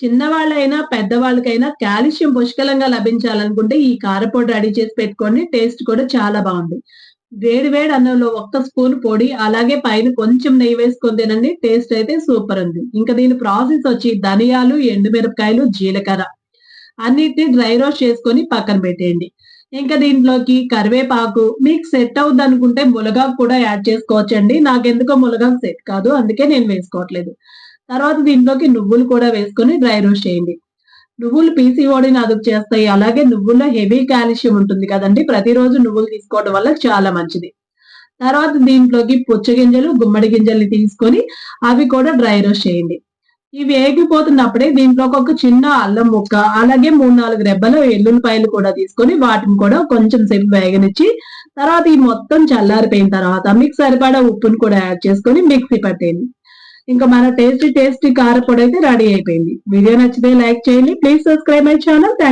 చిన్నవాళ్ళైనా పెద్దవాళ్ళకైనా calcium పుష్కలంగా లభించాలనుకుంటే ఈ కారపొడి రెడీ చేసి పెట్టుకోండి. టేస్ట్ కూడా చాలా బాగుంది. వేడి వేడి అన్నంలో ఒక్క స్పూన్ పొడి అలాగే పైన కొంచెం నెయ్యి వేసుకొని తినండి. టేస్ట్ అయితే సూపర్ ఉంది. ఇంకా దీని ప్రాసెస్ వచ్చి ధనియాలు ఎండుమిరపకాయలు జీలకర్ర అన్నిటిని డ్రై రోస్ట్ చేసుకొని పక్కన పెట్టేయండి. ఇంకా దీంట్లోకి కరివేపాకు మీకు సెట్ అవుద్ది అనుకుంటే ములగాకు కూడా యాడ్ చేసుకోవచ్చండి. నాకెందుకో ములగాకు సెట్ కాదు అందుకే నేను వేసుకోవట్లేదు. తర్వాత దీంట్లోకి నువ్వులు కూడా వేసుకొని డ్రై రోస్ట్ చేయండి. నువ్వులు పీసీఓడిని అదుపు చేస్తాయి. అలాగే నువ్వుల్లో హెవీ కాల్షియం ఉంటుంది కదండి. ప్రతిరోజు నువ్వులు తీసుకోవడం వల్ల చాలా మంచిది. తర్వాత దీంట్లోకి పుచ్చగింజలు గుమ్మడి గింజల్ని తీసుకొని అవి కూడా డ్రై రోస్ట్ చేయండి. ఇవి వేగిపోతున్నప్పుడే దీంట్లోకి ఒక చిన్న అల్లం ముక్క అలాగే మూడు నాలుగు రెబ్బలు ఎల్లుల్లిపాయలు కూడా తీసుకొని వాటిని కూడా కొంచెం సేపు వేగనిచ్చి తర్వాత ఈ మొత్తం చల్లారిపోయిన తర్వాత మీకు సరిపడా ఉప్పుని కూడా యాడ్ చేసుకొని మిక్సీ పట్టేయండి. ఇంకా మన టేస్టీ టేస్టీ కారపొడి అయితే రెడీ అయిపోయింది. వీడియో నచ్చితే లైక్ చేయండి. Please subscribe my channel thank